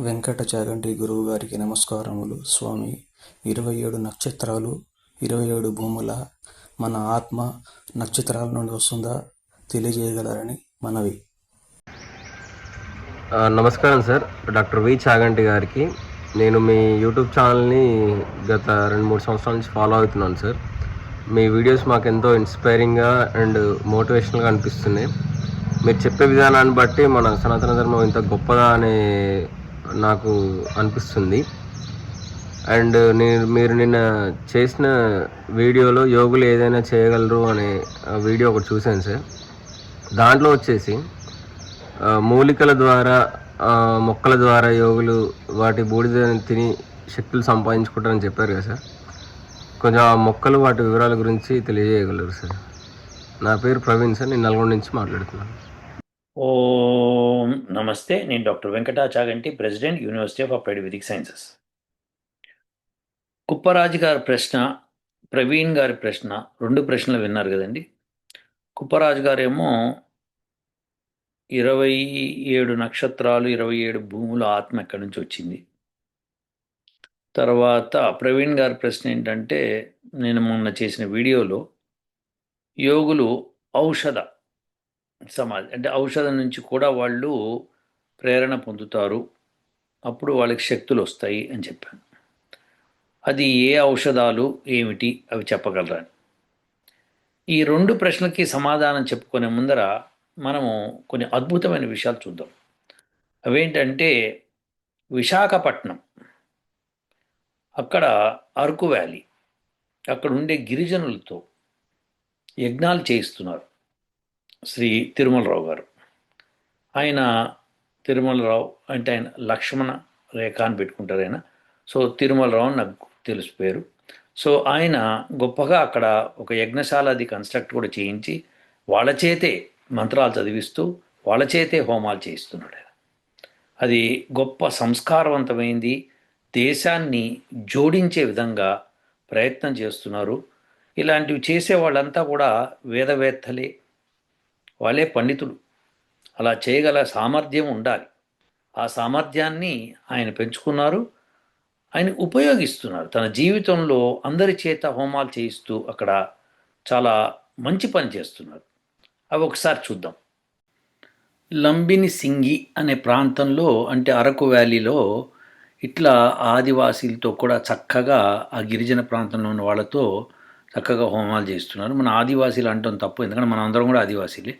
వెంకట చాగంటి గురువు గారికి నమస్కారములు. స్వామి ఇరవై ఏడు నక్షత్రాలు ఇరవై ఏడు భూముల మన ఆత్మ నక్షత్రాల నుండి వస్తుందా? తెలియజేయగలరని మనవి. నమస్కారం సార్. డాక్టర్ వి చాగంటి గారికి. నేను మీ యూట్యూబ్ ఛానల్ని గత రెండు మూడు సంవత్సరాల నుంచి ఫాలో అవుతున్నాను సార్. మీ వీడియోస్ మాకు ఎంతో ఇన్స్పైరింగ్గా అండ్ మోటివేషనల్గా అనిపిస్తున్నాయి. మీరు చెప్పే విధానాన్ని బట్టి మన సనాతన ధర్మం ఇంత గొప్పదా అనే నాకు అనిపిస్తుంది. అండ్ నేను మీరు నిన్న చేసిన వీడియోలో యోగులు ఏదైనా చేయగలరు అనే వీడియో ఒకటి చూశాను సార్. దాంట్లో వచ్చేసి మూలికల ద్వారా మొక్కల ద్వారా యోగులు వాటి బూడిదని తిని శక్తులు సంపాదించుకుంటారని చెప్పారు కదా సార్. కొంచెం ఆ మొక్కలు వాటి వివరాల గురించి తెలియజేయగలరు సార్. నా పేరు ప్రవీణ్ సార్ నేను నల్గొండ నుంచి మాట్లాడుతున్నాను. ఓం నమస్తే నేను doctor Venkatachaganti president university of applied Vedic sciences. Kupparaju గారి ప్రశ్న ప్రవీణ్ గారి ప్రశ్న రెండు ప్రశ్నలు విన్నారు కదండి. కుప్పరాజు గారేమో ఇరవై ఏడు నక్షత్రాలు ఇరవై ఏడు భూముల ఆత్మ ఎక్కడి నుంచి వచ్చింది? తర్వాత ప్రవీణ్ గారి ప్రశ్న ఏంటంటే నేను మొన్న చేసిన వీడియోలో యోగులు ఔషధ సమాధి అంటే ఔషధం నుంచి కూడా వాళ్ళు ప్రేరణ పొందుతారు. అప్పుడు వాళ్ళకి శక్తులు వస్తాయి అని చెప్పాను. అది ఏ ఔషధాలు ఏమిటి అవి చెప్పగలరా? ఈ రెండు ప్రశ్నలకి సమాధానం చెప్పుకునే ముందర మనము కొన్ని అద్భుతమైన విషయాలు చూద్దాం. అవేంటంటే విశాఖపట్నం అక్కడ అరకు వ్యాలీ అక్కడ ఉండే గిరిజనులతో యజ్ఞాలు చేయిస్తున్నారు. శ్రీ తిరుమలరావు గారు. ఆయన తిరుమలరావు అంటే ఆయన లక్ష్మణ రేఖ అని పెట్టుకుంటారు ఆయన. సో తిరుమలరావు అని నాకు తెలుసు పేరు. సో ఆయన గొప్పగా అక్కడ ఒక యజ్ఞశాల అది కన్స్ట్రక్ట్ కూడా చేయించి వాళ్ళ చేతే మంత్రాలు చదివిస్తూ వాళ్ళ చేతే హోమాలు చేయిస్తున్నాడు ఆయన. అది గొప్ప సంస్కారవంతమైంది. దేశాన్ని జోడించే విధంగా ప్రయత్నం చేస్తున్నారు. ఇలాంటివి చేసే వాళ్ళంతా కూడా వేదవేత్తలే. వాళ్ళే పండితులు. అలా చేయగల సామర్థ్యం ఉండాలి. ఆ సామర్థ్యాన్ని ఆయన పెంచుకున్నారు. ఆయన ఉపయోగిస్తున్నారు. తన జీవితంలో అందరి చేత హోమాలు చేయిస్తూ అక్కడ చాలా మంచి పని చేస్తున్నారు. అవి ఒకసారి చూద్దాం. లంబిని సింగి అనే ప్రాంతంలో అంటే అరకు వ్యాలీలో ఇట్లా ఆదివాసీలతో కూడా చక్కగా ఆ గిరిజన ప్రాంతంలో ఉన్న వాళ్ళతో చక్కగా హోమాలు చేస్తున్నారు. మన ఆదివాసీలు అంటాం తప్పు ఎందుకంటే మనం అందరం కూడా ఆదివాసీలే.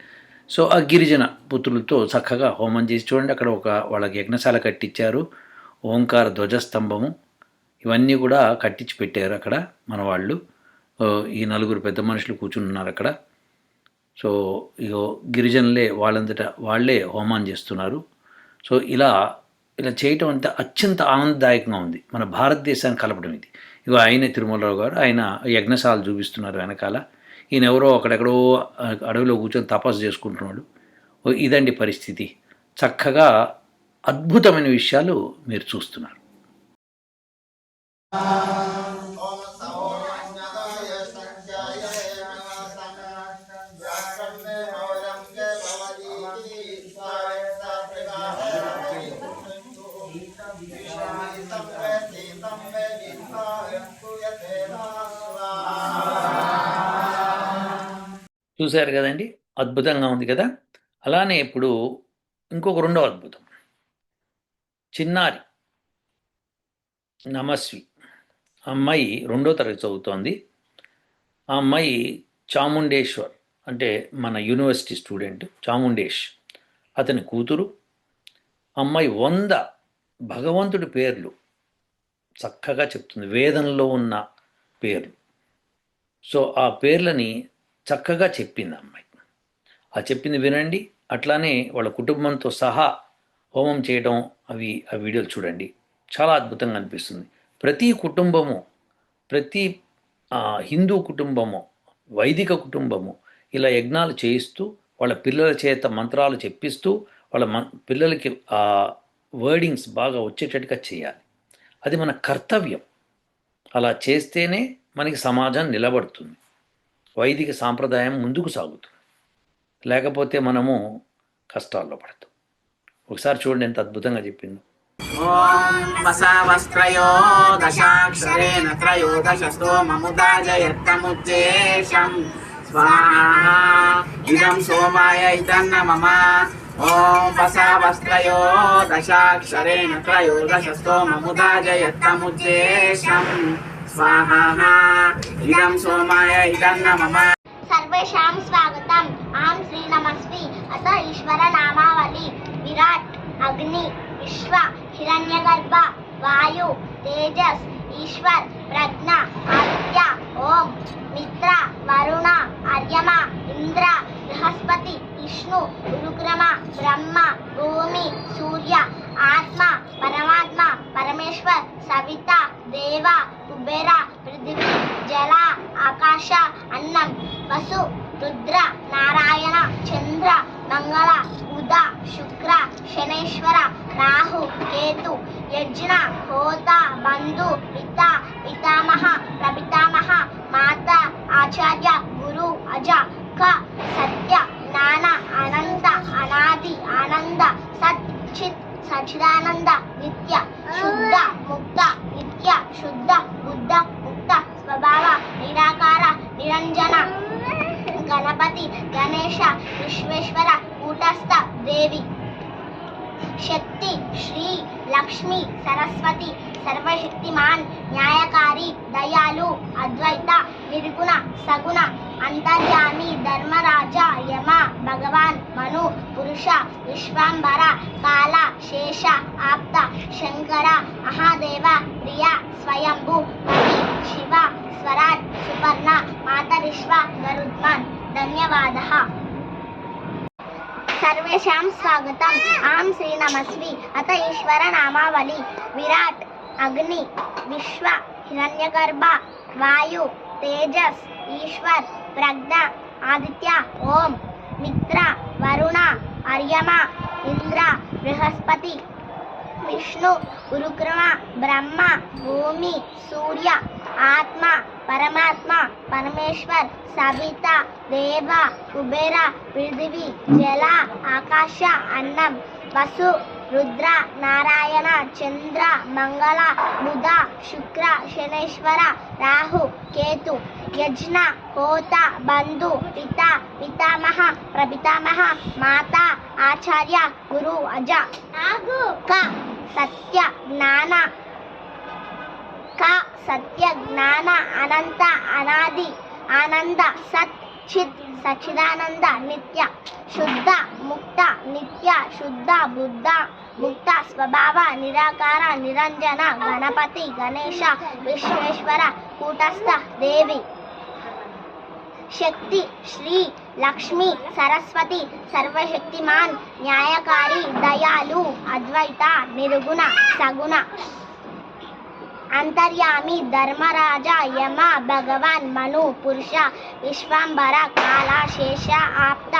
సో ఆ గిరిజన పుత్రులతో చక్కగా హోమం చేసి చూడండి అక్కడ ఒక వాళ్ళకి యజ్ఞశాల కట్టించారు ఓంకార ధ్వజస్తంభము ఇవన్నీ కూడా కట్టించి పెట్టారు అక్కడ మన వాళ్ళు. ఈ నలుగురు పెద్ద మనుషులు కూర్చుని ఉన్నారు అక్కడ. సో ఇగో గిరిజనులే వాళ్ళంతటా వాళ్ళే హోమాన్ని చేస్తున్నారు. సో ఇలా ఇలా చేయటం అంటే అత్యంత ఆనందదాయకంగా ఉంది. మన భారతదేశాన్ని కలపడం ఇది. ఇగో ఆయనే తిరుమలరావు గారు ఆయన యజ్ఞశాలు చూపిస్తున్నారు వెనకాల. ఈయన ఎవరో అక్కడెక్కడో అడవిలో కూర్చొని తపస్సు చేసుకుంటున్నాడు. ఇదండి పరిస్థితి. చక్కగా అద్భుతమైన విషయాలు మీరు చూస్తున్నారు. చూశారు కదండి? అద్భుతంగా ఉంది కదా? అలానే ఇప్పుడు ఇంకొక రెండో అద్భుతం. చిన్నారి. నమస్వి అమ్మాయి రెండో తరగతి చదువుతోంది. ఆ అమ్మాయి చాముండేశ్వర్ అంటే మన యూనివర్సిటీ స్టూడెంట్ చాముండేష్. అతని కూతురు. అమ్మాయి వంద భగవంతుడి పేర్లు. చక్కగా చెప్తుంది. వేదంలో ఉన్న పేర్లు. సో ఆ పేర్లని చక్కగా చెప్పింది అమ్మాయి. ఆ చెప్పింది వినండి అట్లానే వాళ్ళ కుటుంబంతో సహా హోమం చేయడం అవి ఆ వీడియోలు చూడండి. చాలా అద్భుతంగా అనిపిస్తుంది. ప్రతి కుటుంబము ప్రతి హిందూ కుటుంబము వైదిక కుటుంబము ఇలా యజ్ఞాలు చేయిస్తూ వాళ్ళ పిల్లల చేత మంత్రాలు చెప్పిస్తూ వాళ్ళ మన్ పిల్లలకి ఆ వర్డింగ్స్ బాగా వచ్చేటట్టుగా చేయాలి. అది మన కర్తవ్యం. అలా చేస్తేనే మనకి సమాజం నిలబడుతుంది. వైదిక సాంప్రదాయం ముందుకు సాగుతుంది. లేకపోతే మనము కష్టాల్లో పడతాం. ఒకసారి చూడండి ఎంత అద్భుతంగా చెప్పింది. దశాక్షరేణ త్రయోదశస్తో మముదాజయత్తముద్దేశం స్వాహా ఇదం స్వాహ ఇదం సోమాయ ఇదం నమమ సర్వేషాం స్వాగతం. ఆం శ్రీ నమస్వి అత ఈశ్వర నామావళి విరాట్ అగ్ని విశ్వ హిరణ్యగర్భ వాయు తేజస్ ఈశ్వర్ ప్రజ్ఞ ఆదిత్య ఓం మిత్ర వరుణ అర్యమ ఇంద్ర బృహస్పతి విష్ణు గురుక్రమ బ్రహ్మ భూమి సూర్య ఆత్మ పరమాత్మ పరమేశ్వర్ సవిత దేవ కుబేర పృథివీ జల ఆకాశ అన్నం వసు రుద్ర నారాయణ చంద్ర మంగళ బుధ శుక్ర శనేశ్వర రాహు ప్రాప్త శంకర మహాదేవ ప్రియ స్వయంభు మణి శివ స్వరాజ్ సుపర్ణ మాతరిశ్వ గరుద్మాన్ ధన్యవాద సర్వేషాం స్వాగతం ఆం శ్రీ నమస్వి అత ఈశ్వర నామావళి విరాట్ అగ్ని విశ్వ హిరణ్యగర్భ వాయు తేజస్ ఈశ్వర్ ప్రజ్ఞ ఆదిత్య ఓం మిత్ర వరుణ అర్యమ ఇంద్ర బృహస్పతి విష్ణు గురుక్రమ బ్రహ్మ భూమి సూర్య ఆత్మ పరమాత్మ పరమేశ్వర్ సబిత దేవ కుబేర పృథివీ జల ఆకాశ అన్నం వసు రుద్ర నారాయణ చంద్ర మంగళ బుధ శుక్ర శనేశ్వర రాహు కేతు యజ్న హోత బంధు పిత పితామహ ప్రపితామహ మాత ఆచార్య గురు అజ. క సత్య జ్ఞాన. క సత్య జ్ఞాన అనంత అనాది ఆనంద సత్ చిత్ సచిదానంద నిత్య శుద్ధ ముక్త నిత్య శుద్ధ బుద్ధ ముక్త స్వభావ నిరాకార నిరంజన గణపతి గణేష విశ్వేశ్వర కూటస్థ దేవి. శక్తి శ్రీ లక్ష్మి సరస్వతి సర్వశక్తిమాన్ న్యాయకారి దయాలు అద్వైత నిరుగుణ సగుణ. धर्मराज यम भगवान मनु पुरुष विश्वांबर काल शेष आप्त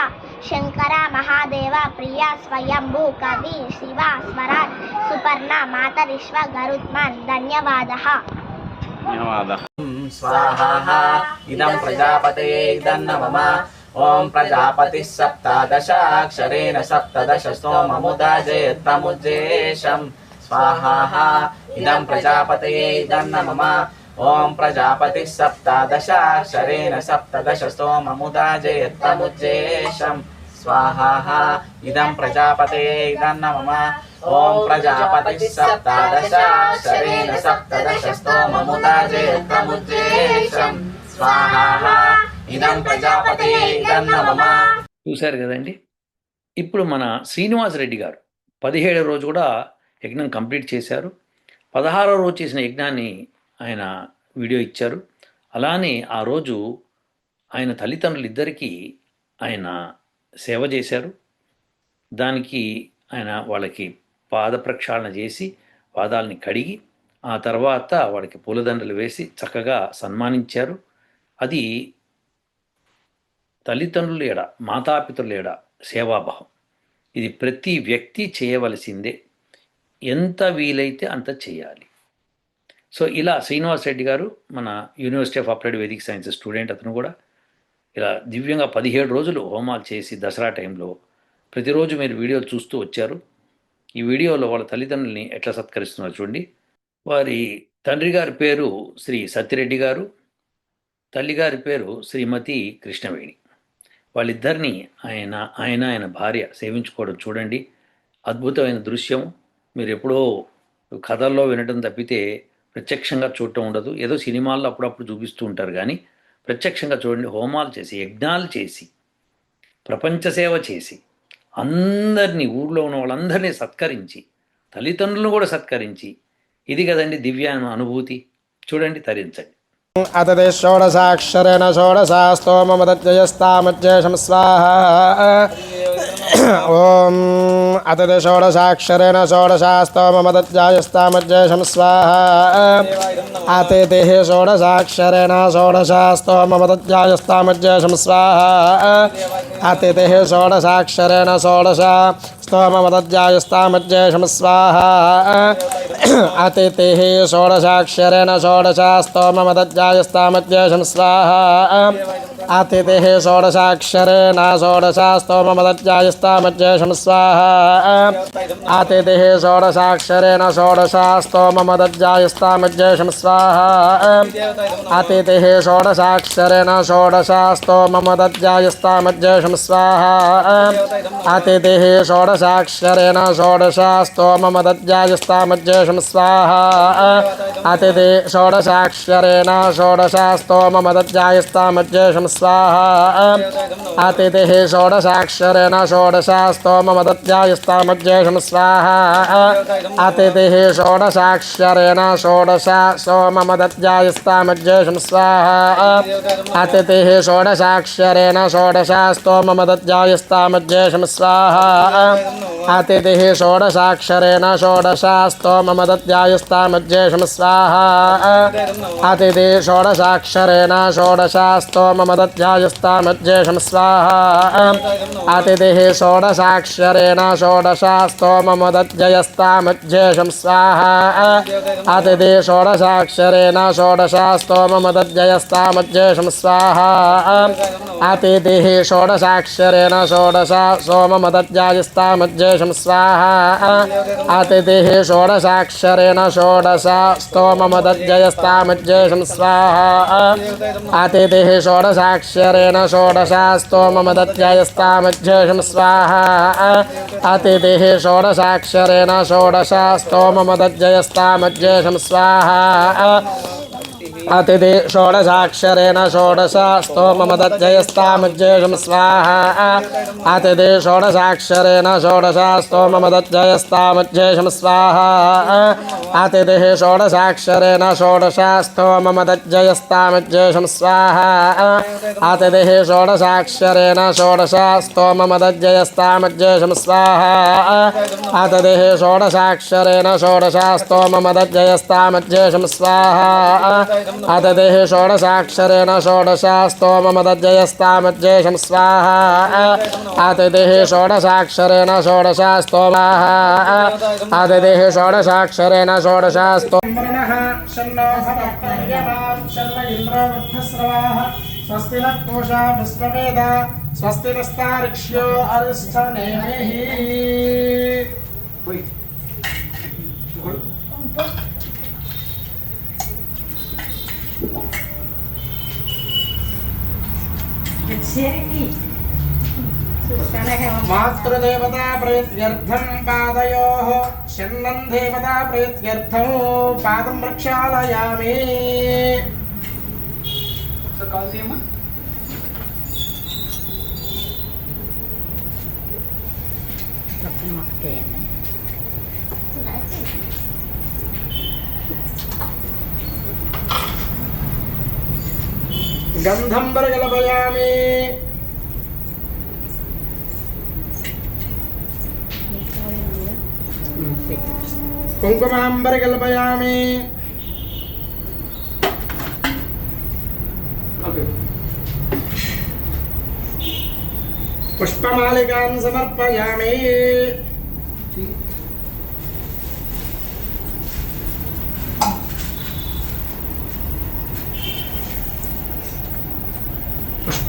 शंकर महादेव प्रिय स्वयंभू कवि शिव स्वराट सुपर्ण मातरिश्व गरुत्मन् धन्यवादः स्वाहा इदं प्रजापतये इदन्न मम ॐ प्रजापतिः सप्तादशाक्षरेण सप्तदश स्तोममुदाजयत्तमुज्जेशम् स्वाहा इदं प्रजापतये इदन्न मम ॐ प्रजापतिः सप्तादशाक्षरेण सप्तदश स्तोममुदाजयत्तमुज्जेशम् स्वाहा इदं प्रजापतये इदन्न मम ॐ प्रजापतिः सप्तादशाक्षरेण सप्तदश स्तोममुदाजयत्तमुज्जेशम् स्वाहा इदं प्रजापतये इदन्न मम చూశారు కదండి ఇప్పుడు మన శ్రీనివాస్ రెడ్డి గారు పదిహేడవ రోజు కూడా యజ్ఞం కంప్లీట్ చేశారు. పదహారవ రోజు చేసిన యజ్ఞాన్ని ఆయన వీడియో ఇచ్చారు. అలానే ఆ రోజు ఆయన తల్లిదండ్రులు ఇద్దరికీ ఆయన సేవ చేశారు. దానికి ఆయన వాళ్ళకి పాద ప్రక్షాళన చేసి పాదాలని కడిగి ఆ తర్వాత వాళ్ళకి పూలదండలు వేసి చక్కగా సన్మానించారు. అది తల్లిదండ్రుల ఎడ మాతాపితరుల ఎడ సేవాభావం. ఇది ప్రతి వ్యక్తి చేయవలసిందే. ఎంత వీలైతే అంత చేయాలి సో ఇలా శ్రీనివాస్ రెడ్డి గారు మన university of applied Vedic science student అతను కూడా ఇలా దివ్యంగా పదిహేడు రోజులు హోమాలు చేసి దసరా టైంలో ప్రతిరోజు మీరు వీడియోలు చూస్తూ వచ్చారు. ఈ వీడియోలో వాళ్ళ తల్లిదండ్రుల్ని ఎట్లా సత్కరిస్తున్నారు చూడండి. వారి తండ్రి గారి పేరు శ్రీ సత్యరెడ్డి గారు తల్లిగారి పేరు శ్రీమతి కృష్ణవేణి. వాళ్ళిద్దరినీ ఆయన ఆయన ఆయన భార్య సేవించుకోవడం చూడండి. అద్భుతమైన దృశ్యం. మీరు ఎప్పుడో కథల్లో వినడం తప్పితే ప్రత్యక్షంగా చూడటం ఉండదు. ఏదో సినిమాల్లో అప్పుడప్పుడు చూపిస్తూ ఉంటారు కానీ ప్రత్యక్షంగా చూడండి. హోమాలు చేసి యజ్ఞాలు చేసి ప్రపంచ సేవ చేసి అందరినీ ఊళ్ళో ఉన్న వాళ్ళందరినీ సత్కరించి తల్లిదండ్రులను కూడా సత్కరించి ఇది కదండి దివ్య అనుభూతి. చూడండి తరించండి. అతది షోడసాక్షరేణ షోడసాస్తోమదత్యయస్తామచ్చేషం స్వాహ. ॐ अतते षोडशाक्षरेण षोडशा स्तोममदत्यायस्तामज्येषं स्वाहा अतिथिः षोडशाक्षरेण षोडशा स्तोममदत्यायस्तामज्येषं स्वाहा अतिथिः षोडशाक्षरेण षोडशा स्तोममदत्यायस्तामज्येषं स्वाहा अतिथिः षोडशाक्षरेण षोडशा स्तोममदत्यायस्तामज्येषं स्वाहा अतिथिः षोडशाक्षरेण षोडशास्तोममदध्यायस्तामज्जेषं स्वाहा अतिथिः षोडशाक्षरेण षोडशास्तोममदध्यायस्तामज्जेषं स्वाहा अतिथिः षोडशाक्षरेण षोडशास्तोममदध्यायस्तामज्जेषं स्वाहा अतिथिः षोडशाक्षरेण षोडशास्तोममदध्यायस्तामज्जेषं स्वाहा अतिथि मध्य षोडशास्तोममदध्यायस्तामज्जेषं स्वाहा। अतिथिः षोडशाक्षरेण षोडशा स्तोममदत्यायस्तामज्येषं स्वाहा। अतिथिः षोडशाक्षरेण षोडशा सोममदत्यायस्तामज्येषं स्वाहा। अतिथिः षोडशाक्षरेण षोडशा स्तोममदत्यायस्तामज्येषं स्वाहा। अतिथिः षोडशाक्षरेण षोडशा स्तोममदत्यायस्तामज्येषं स्वाहा षोडशाक्षरेण षोडशा स्तोममदत्यायस्तामज्येषं स्वाहा। अतिथिः षोडशाक्षरेण षोडशा स्तोममदज्जयस्तामज्येषं स्वाहा। अतिथि षोडशाक्षरेण षोडशा स्तोममदज्जयस्तामज्येषं स्वाहा। अतिथिः षोडशाक्षरेण षोडशा सोममदज्जायस्तामज्येषं स्वाहा। अतिथिः षोडशाक्षरेण षोडशा स्तोममदज्जयस्तामज्येषं स्वाहा। अतिथिः अक्षरेण षोडशास्तोम मदध्यायस्तामध्येषं स्वाहा। अतिथिः षोडशाक्षरेण षोडशास्तोम मदध्ययस्तामध्येषं स्वाहा। अतिथि षोडशाक्षरेण षोडशास्तो मम स्वाहा। अतिथि षोडशाक्षरेण षोडशास्तो मम स्वाहा। अतिथिः षोडशाक्षरेण षोडशास्तो मम दज्जयस्तामज्जयं स्वाहा। अतिथिः षोडशाक्षरेण षोडशास्तो मम स्वाहा। अतिथिः षोडशाक्षरेण स्तोम मम स्वाहा। अततिः षोडशाक्षरेण षोडशा स्तोममदज्जयस्तामज्येषं स्वाहा अतिथिः षोडशाक्षरेण षोडशा स्तोमाः अतिथिः षोडशाक्षरेण षोडशा स्तोमर्णः शन्नो भवत्पर्यमां शन्न इन्द्रो वृद्धस्रवाः स्वस्ति नः पूषा विश्ववेद स्वस्ति नस्तार्क्ष्यो अरिष्ठनेमिः मातृदेवता प्रीत्यर्थं पादयोः शन्नं देवता प्रीत्यर्थं पादं प्रक्षालयामि गन्धं परिकल्पयामि कुङ्कुमां परिकल्पयामि पुष्पमालिकां समर्पयामि।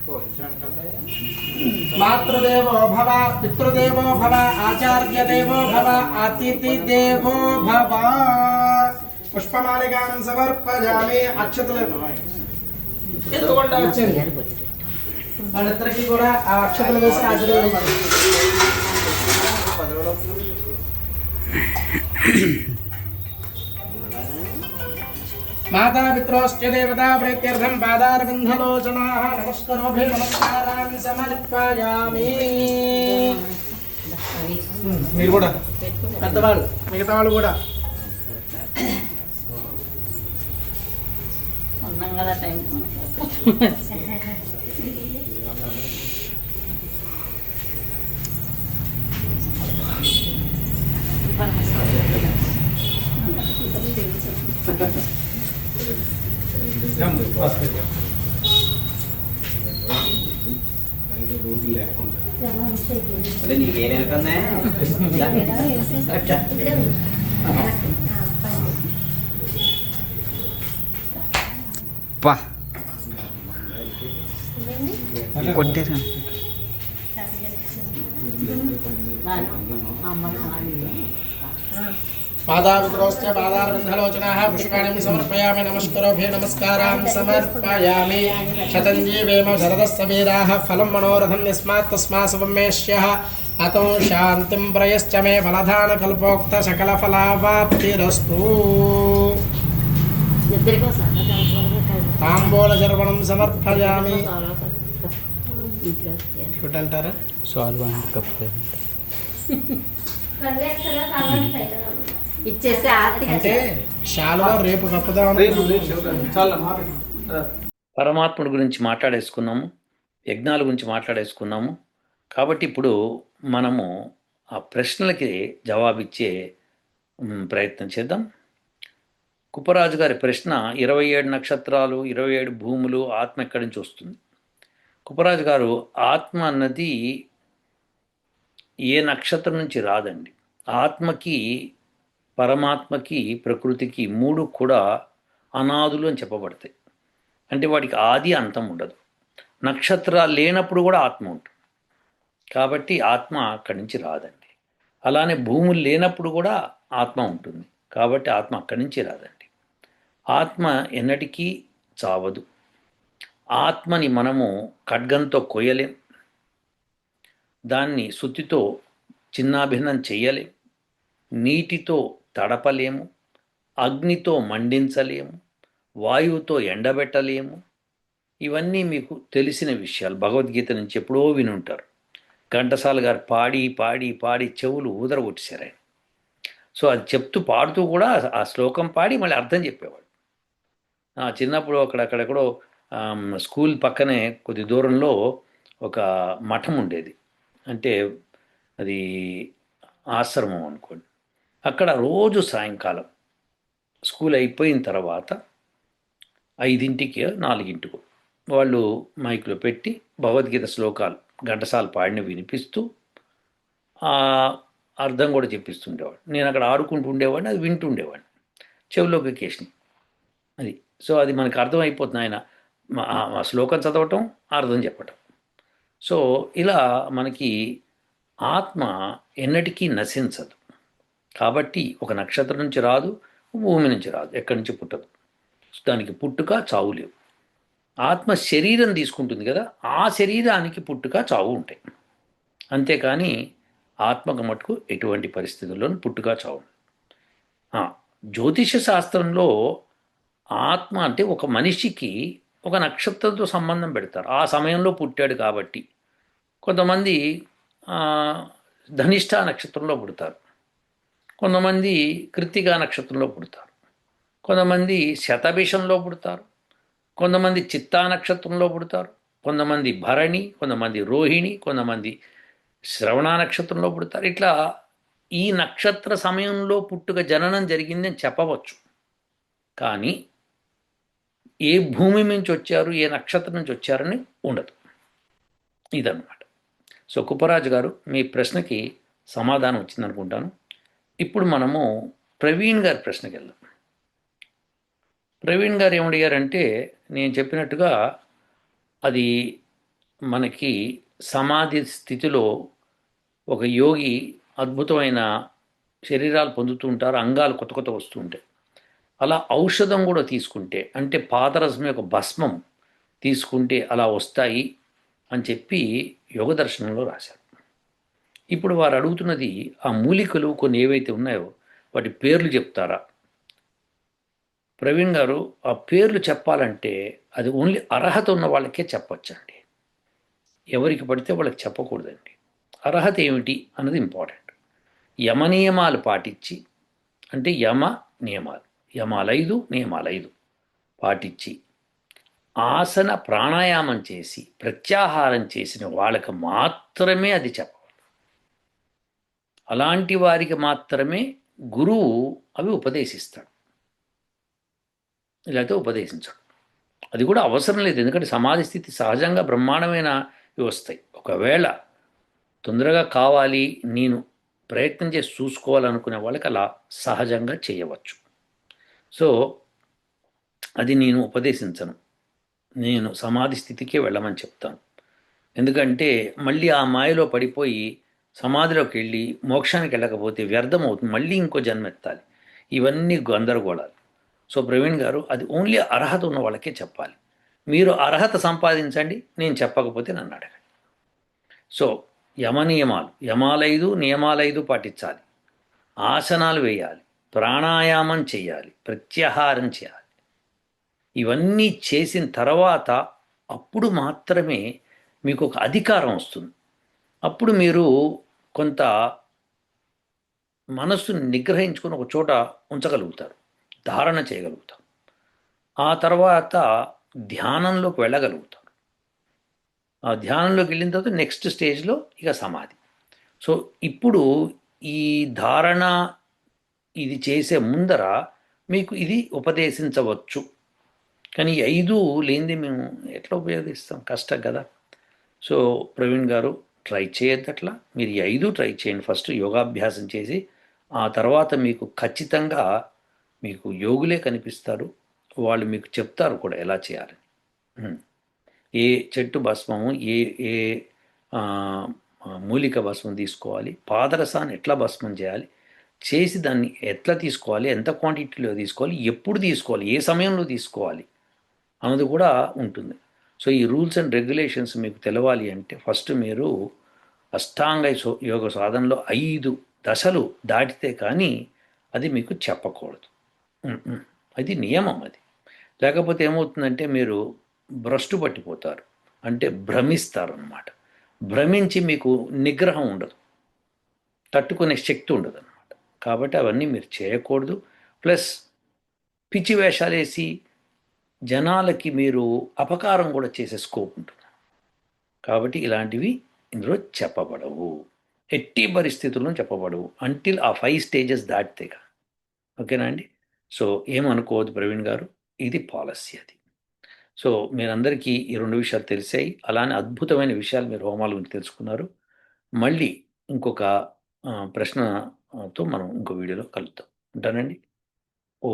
अला వేసేయండి మాతృదేవో భవ పితృదేవో భవ ఆచార్యదేవో భవ అతిథిదేవో భవ పుష్పమాలికాం సమర్పయామి అక్షతలు ఎదుగుండా వచ్చింది వాళ్ళిద్దరికి కూడా ఆ అక్షతలు వేసి ఆశీర్వదించాలి మాతా పిత్రోశ్చ దేవతా ప్రీత్యర్థం పాదారవిందలోచనాः నమస్కరోభి నమస్కారాన్ని సమర్పయామి మీరు కూడా పెద్దవాళ్ళు మిగతా వాళ్ళు కూడా? ఉన్నాం కదా టైం. నీకేం ಅದೇ ನೀವೇನು ಹೇಳ್ಕೊಂಡೆ ಕೊಟ್ಟಿರ ನಾನು ಅಮ್ಮ पादाग्रोश्च पादारबन्धलोचनाः पुष्पाणिं समर्पयामि नमस्कारान् समर्पयामि। शतञ्जीवेम फलं मनोरथं यस्मात् तस्मात् अतो शान्तिं प्रयश्च मे फलधानकल्पोक्तसकलफलावाप्तिरस्तु ताम्बूलचर्वणं समर्पयामि। అంటే శాలువా రేపు పరమాత్ముడి గురించి మాట్లాడేసుకున్నాము యజ్ఞాల గురించి మాట్లాడేసుకున్నాము. కాబట్టి ఇప్పుడు మనము ఆ ప్రశ్నలకి జవాబిచ్చే ప్రయత్నం చేద్దాం. కుప్పరాజు గారి ప్రశ్న ఇరవై ఏడు నక్షత్రాలు ఇరవై ఏడు భూములు ఆత్మ ఎక్కడి నుంచి వస్తుంది? కుప్పరాజు గారు ఆత్మ అన్నది ఏ నక్షత్రం నుంచి రాదండి. ఆత్మకి పరమాత్మకి ప్రకృతికి మూడు కూడా అనాదులు అని చెప్పబడతాయి. అంటే వాటికి ఆది అంతం ఉండదు. నక్షత్రాలు లేనప్పుడు కూడా ఆత్మ ఉంటుంది. కాబట్టి ఆత్మ అక్కడి నుంచి రాదండి. అలానే భూములు లేనప్పుడు కూడా ఆత్మ ఉంటుంది. కాబట్టి ఆత్మ అక్కడి నుంచి రాదండి. ఆత్మ ఎన్నటికీ చావదు. ఆత్మని మనము ఖడ్గంతో కొయ్యలేం. దాన్ని సుత్తితో చిన్నాభిన్నం చెయ్యలేం. నీటితో తడపలేము అగ్నితో మండించలేము వాయువుతో ఎండబెట్టలేము. ఇవన్నీ మీకు తెలిసిన విషయాలు భగవద్గీత నుంచి ఎప్పుడో వినుంటారు. ఘంటసాల గారు పాడి పాడి పాడి చెవులు ఊదరగొట్టేశారు ఆయన. సో అది చెప్తూ పాడుతూ కూడా ఆ శ్లోకం పాడి మళ్ళీ అర్థం చెప్పేవాడు చిన్నప్పుడు అక్కడక్కడెక్కడో స్కూల్ పక్కనే కొద్ది దూరంలో ఒక మఠం ఉండేది. అంటే అది ఆశ్రమం అనుకోండి. అక్కడ రోజు సాయంకాలం స్కూల్ అయిపోయిన తర్వాత ఐదింటికి నాలుగింటికి వాళ్ళు మైక్లో పెట్టి భగవద్గీత శ్లోకాలు ఘంటసాల పాడిన వినిపిస్తూ అర్థం కూడా చెప్పిస్తుండేవాడు నేను అక్కడ ఆడుకుంటూ ఉండేవాడిని అది వింటుండేవాడిని చెవిలోకి ఎక్కేసిన అది. సో అది మనకు అర్థమైపోతుంది ఆయన. మా- శ్లోకం చదవటం అర్థం చెప్పటం. సో ఇలా మనకి ఆత్మ ఎన్నటికీ నశించదు. కాబట్టి ఒక నక్షత్రం నుంచి రాదు భూమి నుంచి రాదు ఎక్కడి నుంచి పుట్టదు. దానికి పుట్టుక చావు లేవు. ఆత్మ శరీరం తీసుకుంటుంది కదా ఆ శరీరానికి పుట్టుక చావు ఉంటాయి. అంతేకాని ఆత్మకు మటుకు ఎటువంటి పరిస్థితుల్లోనూ పుట్టుక చావు జ్యోతిష శాస్త్రంలో ఆత్మ అంటే ఒక మనిషికి ఒక నక్షత్రంతో సంబంధం పెడతారు. ఆ సమయంలో పుట్టాడు కాబట్టి. కొంతమంది ధనిష్ట నక్షత్రంలో పుడతారు. కొంతమంది కృత్తికా నక్షత్రంలో పుడతారు. కొంతమంది శతభిషంలో పుడతారు. కొంతమంది చిత్తా నక్షత్రంలో పుడతారు. కొంతమంది భరణి కొంతమంది రోహిణి కొంతమంది శ్రవణ నక్షత్రంలో పుడతారు. ఇట్లా ఈ నక్షత్ర సమయంలో పుట్టుక జననం జరిగిందని చెప్పవచ్చు. కానీ ఏ భూమి నుంచి వచ్చారు ఏ నక్షత్రం నుంచి వచ్చారని ఉండదు. ఇదన్నమాట. సో కుప్పరాజు గారు మీ ప్రశ్నకి సమాధానం వచ్చిందనుకుంటాను. ఇప్పుడు మనము ప్రవీణ్ గారి ప్రశ్నకి వెళ్దాం. ప్రవీణ్ గారు ఏమడిగారంటే నేను చెప్పినట్టుగా అది మనకి సమాధి స్థితిలో ఒక యోగి అద్భుతమైన శరీరాలు పొందుతూ ఉంటారు అంగాలు కొత్త కొత్త వస్తూ ఉంటాయి. అలా ఔషధం కూడా తీసుకుంటే అంటే పాదరసం యొక్క భస్మం తీసుకుంటే అలా వస్తాయి అని చెప్పి యోగ దర్శనంలో రాశారు. ఇప్పుడు వారు అడుగుతున్నది ఆ మూలికలు కొన్ని ఏవైతే ఉన్నాయో వాటి పేర్లు చెప్తారా? ప్రవీణ్ గారు ఆ పేర్లు చెప్పాలంటే అది ఓన్లీ అర్హత ఉన్న వాళ్ళకే చెప్పొచ్చండి. ఎవరికి పడితే వాళ్ళకి చెప్పకూడదండి. అర్హత ఏమిటి అన్నది ఇంపార్టెంట్. యమ నియమాలు పాటించి అంటే యమ నియమాలు యమాలైదు నియమాలైదు పాటించి ఆసన ప్రాణాయామం చేసి ప్రత్యాహారం చేసిన వాళ్ళకి మాత్రమే అది చెప్పవాలి అలాంటి వారికి మాత్రమే గురువు అవి ఉపదేశిస్తాడు. లేకపోతే ఉపదేశించడు. అది కూడా అవసరం లేదు. ఎందుకంటే సమాధి స్థితి సహజంగా బ్రహ్మాండమైన ఇవి వస్తాయి. ఒకవేళ తొందరగా కావాలి నేను ప్రయత్నం చేసి చూసుకోవాలనుకునే వాళ్ళకి అలా సహజంగా చేయవచ్చు. సో అది నేను ఉపదేశించను. నేను సమాధి స్థితికే వెళ్ళమని చెప్తాను. ఎందుకంటే మళ్ళీ ఆ మాయలో పడిపోయి సమాధిలోకి వెళ్ళి మోక్షానికి వెళ్ళకపోతే వ్యర్థం అవుతుంది మళ్ళీ ఇంకో జన్మ ఎత్తాలి ఇవన్నీ గందరగోళాలు. సో ప్రవీణ్ గారు అది ఓన్లీ అర్హత ఉన్న వాళ్ళకే చెప్పాలి. మీరు అర్హత సంపాదించండి నేను చెప్పకపోతే నన్ను అడగండి. సో యమ నియమాలు. యమాలైదు నియమాలైదు పాటించాలి. ఆసనాలు వేయాలి. ప్రాణాయామం చేయాలి. ప్రత్యాహారం చేయాలి. ఇవన్నీ చేసిన తర్వాత అప్పుడు మాత్రమే మీకు ఒక అధికారం వస్తుంది. అప్పుడు మీరు కొంత మనస్సుని నిగ్రహించుకొని ఒక చోట ఉంచగలుగుతారు ధారణ చేయగలుగుతారు. ఆ తర్వాత ధ్యానంలోకి వెళ్ళగలుగుతారు. ఆ ధ్యానంలోకి వెళ్ళిన తర్వాత నెక్స్ట్ స్టేజ్లో ఇక సమాధి. సో ఇప్పుడు ఈ ధారణ ఇది చేసే ముందర మీకు ఇది ఉపదేశించవచ్చు. కానీ ఐదు లేనిది మేము ఎట్లా ఉపయోగిస్తాం? కష్టం కదా. సో ప్రవీణ్ గారు ట్రై చేయొద్దు అట్లా మీరు ఈ ఐదు ట్రై చేయండి ఫస్ట్ యోగాభ్యాసం చేసి ఆ తర్వాత మీకు ఖచ్చితంగా మీకు యోగులే కనిపిస్తారు. వాళ్ళు మీకు చెప్తారు కూడా ఎలా చేయాలని. ఏ చెట్టు భస్మము ఏ ఏ మూలిక భస్మం తీసుకోవాలి పాదరసాన్ని ఎట్లా భస్మం చేయాలి చేసి దాన్ని ఎట్లా తీసుకోవాలి ఎంత క్వాంటిటీలో తీసుకోవాలి ఎప్పుడు తీసుకోవాలి ఏ సమయంలో తీసుకోవాలి అన్నది కూడా ఉంటుంది. సో ఈ రూల్స్ అండ్ రెగ్యులేషన్స్ మీకు తెలవాలి అంటే ఫస్ట్ మీరు అష్టాంగ సో- యోగ సాధనలో ఐదు దశలు దాటితే కానీ అది మీకు చెప్పకూడదు. అది నియమం అది. లేకపోతే ఏమవుతుందంటే మీరు భ్రష్టు పట్టిపోతారు. అంటే భ్రమిస్తారు అన్నమాట భ్రమించి మీకు నిగ్రహం ఉండదు. తట్టుకునే శక్తి ఉండదు అనమాట కాబట్టి అవన్నీ మీరు చేయకూడదు. ప్లస్ పిచ్చి వేషాలు వేసి జనాలకి మీరు అపకారం కూడా చేసే స్కోప్ ఉంటుంది. కాబట్టి ఇలాంటివి ఇందులో చెప్పబడవు. ఎట్టి పరిస్థితుల్లో చెప్పబడవు. అంటిల్ ఆ ఫైవ్ స్టేజెస్ దాటితేగా ఓకేనా అండి? సో ఏమనుకోవద్దు ప్రవీణ్ గారు. ఇది పాలసీ అది. సో మీరందరికీ ఈ రెండు విషయాలు తెలిసాయి. అలానే అద్భుతమైన విషయాలు మీరు హోమాల గురించి తెలుసుకున్నారు. మళ్ళీ ఇంకొక ప్రశ్నతో మనం ఇంకో వీడియోలో కలుద్దాం. ఉంటానండి? ఓ.